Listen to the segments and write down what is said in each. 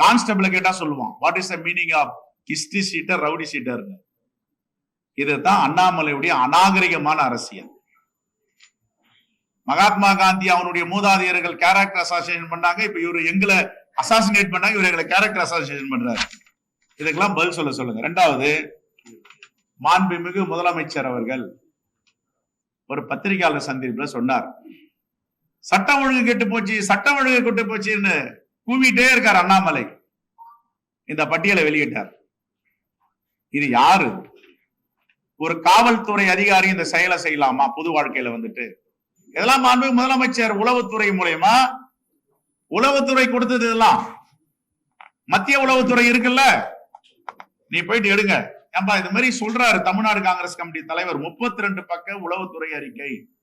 Constable கேட்டா சொல்லுவான் what is the meaning of கிஸ்டி sheeter rowdy sheeter இதுதான் அண்ணாமலையுடைய அநாகரிகமான அரசியல். மகாத்மா காந்தி அவனுடைய மூதாதையர்கள் கேரக்டர் அசோசியேஷன் பண்ணாங்க இப்ப இவரு எங்களை அசாசினேட் பண்ணாங்க இவர் எங்களை கேரக்டர் அசோசியேஷன் பண்றாரு. இதுக்கெல்லாம் பதில் சொல்ல சொல்லுங்க. ரெண்டாவது மாண்புமிகு முதலமைச்சர் அவர்கள் ஒரு பத்திரிகையாளர் சந்திப்புல சொன்னார். சட்டம் ஒழுங்கு கெட்டு போச்சு சட்டம் ஒழுங்கு கெட்டு போச்சுன்னு கூவிட்டே இருக்கார் அண்ணாமலை. இந்த பட்டியலை வெளியிட்டார். இது யாரு? ஒரு காவல்துறை அதிகாரி இந்த செயலை செய்யலாமா? பொது வாழ்க்கையில வந்துட்டு. இதெல்லாம் மாண்பு முதலமைச்சர் உளவுத்துறை மூலயமா உளவுத்துறை கொடுத்தது இதெல்லாம். மத்திய உளவுத்துறை இருக்குல்ல? நீ போயிட்டு எடுங்க. ஏன்பா இது மாதிரி சொல்றாரு தமிழ்நாடு காங்கிரஸ் கமிட்டி தலைவர். முப்பத்தி ரெண்டு பக்க உளவுத்துறை அறிக்கை.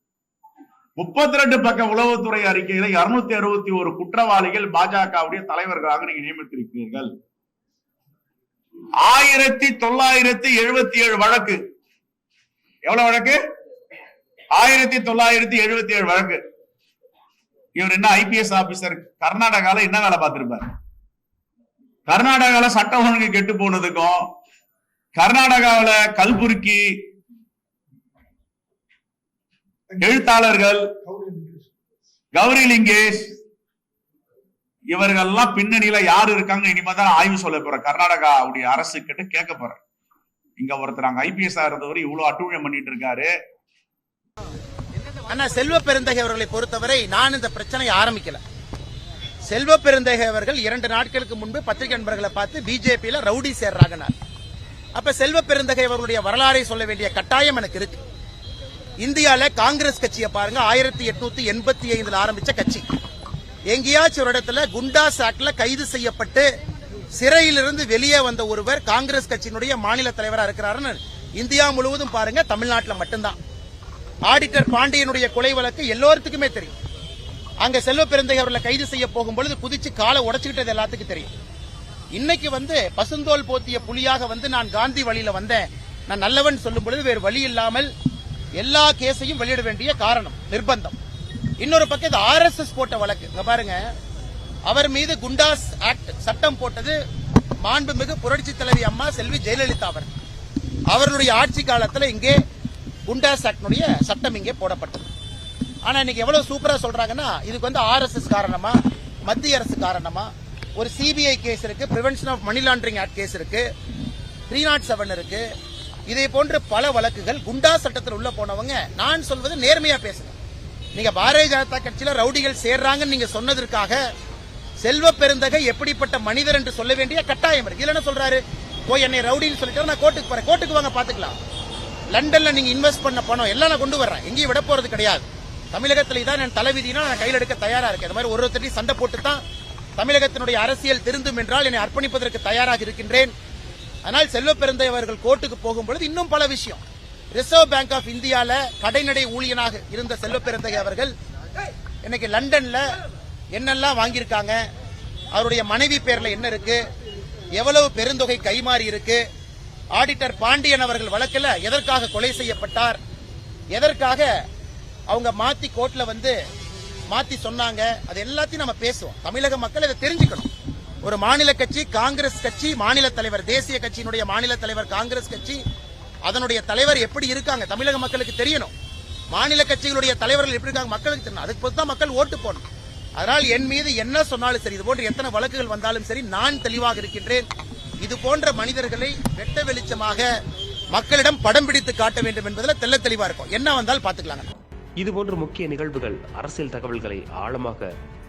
முப்பத்தி ரெண்டு பக்க உளவுத்துறை அறிக்கையில இருநூத்தி அறுபத்தி ஒரு குற்றவாளிகள் பாஜகவுடைய தலைவர்களாக நீங்க நியமித்திருக்கிறீர்கள். ஆயிரத்தி தொள்ளாயிரத்தி எழுபத்தி ஏழு வழக்கு. எவ்வளவு வழக்கு? ஆயிரத்தி தொள்ளாயிரத்தி எழுபத்தி ஏழு வழக்கு. இவர் என்ன ஐபிஎஸ் ஆபீசர்? கர்நாடகால என்ன வேலை பார்த்திருப்பார்? கர்நாடகால சட்ட ஒழுங்கு கெட்டு போனதுக்கும் கர்நாடகாவில கல்புருக்கி எழுத்தாளர்கள் கௌரி லிங்கேஷ் இவர்கள்லாம் பின்னணியில யாரு இருக்காங்க இனிமேதான் ஆய்வு சொல்ல போறேன் கர்நாடகாவுடைய அரசு கிட்ட கேட்க போறேன். இங்க ஒருத்தர் அங்க ஐபிஎஸ் இருந்தவர் இவ்வளவு அட்டூழியம் பண்ணிட்டு இருக்காரு. ஆனா செல்வ பெருந்தகை அவர்களை பொறுத்தவரை நான் இந்த பிரச்சனையை ஆரம்பிக்கல. செல்வ பெருந்தகை அவர்கள் இரண்டு நாட்களுக்கு முன்பு பத்திரிகை நண்பர்களை பார்த்து பிஜேபியில ரவுடி சேர்றாங்கனார். அப்ப செல்வ பெருந்தகை அவர்களுடைய வரலாறை சொல்ல வேண்டிய கட்டாயம் எனக்கு இருக்கு. இந்தியால காங்கிரஸ் கட்சியை பாருங்க ஆயிரத்தி எட்நூத்தி எண்பத்தி ஐந்துல ஆரம்பிச்ச கட்சி. எங்கேயாச்சும் ஒரு இடத்துல குண்டா சாக்ல கைது செய்யப்பட்டு சிறையிலிருந்து வெளியே வந்த ஒருவர் காங்கிரஸ் கட்சியினுடைய மாநில தலைவராக இருக்கிறாருன்னு இந்தியா முழுவதும் பாருங்க தமிழ்நாட்டில் மட்டும்தான். ஆடிட்டர் பாண்டியனுடைய கொலை வழக்கு எல்லோருத்துக்குமே தெரியும். அங்க செல்வ பெருந்தை அவர்களை கைது செய்ய போகும்பொழுது குதிச்சு காலை உடச்சுக்கிட்டது எல்லாத்துக்கும் தெரியும். இன்னைக்கு வந்து பசுந்தோல் போத்திய புலியாக வந்து நான் காந்தி வழியில வந்தேன். நான் நல்லவன் சொல்லும் பொழுது வேறு வழி இல்லாமல் எல்லா கேஸையும் வெளியிட வேண்டிய காரணம் நிர்பந்தம். இன்னொரு பக்கம் இது ஆர்எஸ்எஸ் போட்ட வழக்கு. இங்க பாருங்க. அவர் மீது குண்டாஸ் ஆக்ட் சட்டம் போட்டது மாண்புமிகு புரட்சி தலைவி அம்மா செல்வி ஜெயலலிதா அவர். அவருடைய ஆட்சி காலத்தில் இங்கே குண்டாஸ் ஆக்டினுடைய சட்டம் இங்கே போடப்பட்டது. ஆனா இன்னைக்கு எவ்வளவு சூப்பரா சொல்றாங்கன்னா இதுக்கு வந்து ஆர்எஸ்எஸ் காரணமா மத்திய அரசு காரணமா ஒரு சிபிஐ கேஸ் இருக்கு prevention of money laundering act case இருக்கு த்ரீ நாட் செவன் இருக்கு இதே போன்ற பல வழக்குகள் குண்டா சட்டத்தில் உள்ள போனவங்க நான் சொல்வது நேர்மையா பேசுங்க நீங்க பாரதிய ஜனதா கட்சியில ரவுடிகள் சேர்றாங்கன்னு நீங்க சொன்னதற்காக செல்வ பெருந்தகை எப்படிப்பட்ட மனிதர் என்று சொல்ல வேண்டிய கட்டாயம் இருக்கு. இல்ல என்ன சொல்றாரு போய் என்னை ரவுடின்னு சொல்லிட்டு நான் கோர்ட்டுக்கு போறேன். கோர்ட்டுக்கு வாங்க பாத்துக்கலாம். லண்டன்ல நீங்க இன்வெஸ்ட் பண்ண பணம் எல்லாம் நான் கொண்டு வர்றேன். எங்கேயும் விட போறது கிடையாது. தமிழகத்துல இதான் என் தலைவிதினா நான் கையில் எடுக்க தயாரா இருக்கேன். இந்த மாதிரி ஒரு ஒருத்தரையும் சண்டை போட்டு தான் தமிழகத்தினுடைய அரசியல் திருந்தும் என்றால் என்னை அர்ப்பணிப்பதற்கு தயாராக இருக்கின்றேன். ஆனால் செல்வ பெருந்தை அவர்கள் கோர்ட்டுக்கு போகும்பொழுது இன்னும் பல விஷயம். ரிசர்வ் பேங்க் ஆஃப் இந்தியால கடைநடை ஊழியனாக இருந்த செல்வ பெருந்தகை அவர்கள் இன்னைக்கு லண்டன்ல என்னெல்லாம் வாங்கியிருக்காங்க அவருடைய மனைவி பேர்ல என்ன இருக்கு எவ்வளவு பெருந்தொகை கைமாறி இருக்கு ஆடிட்டர் பாண்டியன் அவர்கள் வழக்கில் எதற்காக கொலை செய்யப்பட்டார் எதற்காக அவங்க மாத்தி கோர்ட்ல வந்து மாத்தி சொன்னாங்க அது எல்லாத்தையும் நம்ம பேசுவோம். தமிழக மக்கள் இதை தெரிஞ்சுக்கணும். ஒரு மாநில கட்சி காங்கிரஸ் கட்சி மாநில தலைவர் தேசிய கட்சியினுடைய மாநில தலைவர் காங்கிரஸ் கட்சி அதனுடைய தலைவர் எப்படி இருக்காங்க? தமிழக மக்களுக்கு தெரியணும். மாநில கட்சிகளுடைய தலைவர்கள் எப்படி இருக்காங்க? மக்களுக்கு தெரியணும். அதுக்கு தான் மக்கள் ஓட்டு போடணும். அதனால் என் மீது என்ன சொன்னாலும் சரி இது போன்ற எத்தனை வழக்குகள் வந்தாலும் சரி நான் தெளிவாக இருக்கின்றேன். இது போன்ற மனிதர்களை வெட்ட வெளிச்சமாக மக்களிடம் படம் பிடித்து காட்ட வேண்டும் என்பதில் தெள்ள தெளிவா இருக்கும். என்ன வந்தால் பாத்துக்கலாங்க இதுபோன்ற முக்கிய நிகழ்வுகள் அரசியல் தகவல்களை ஆழமாக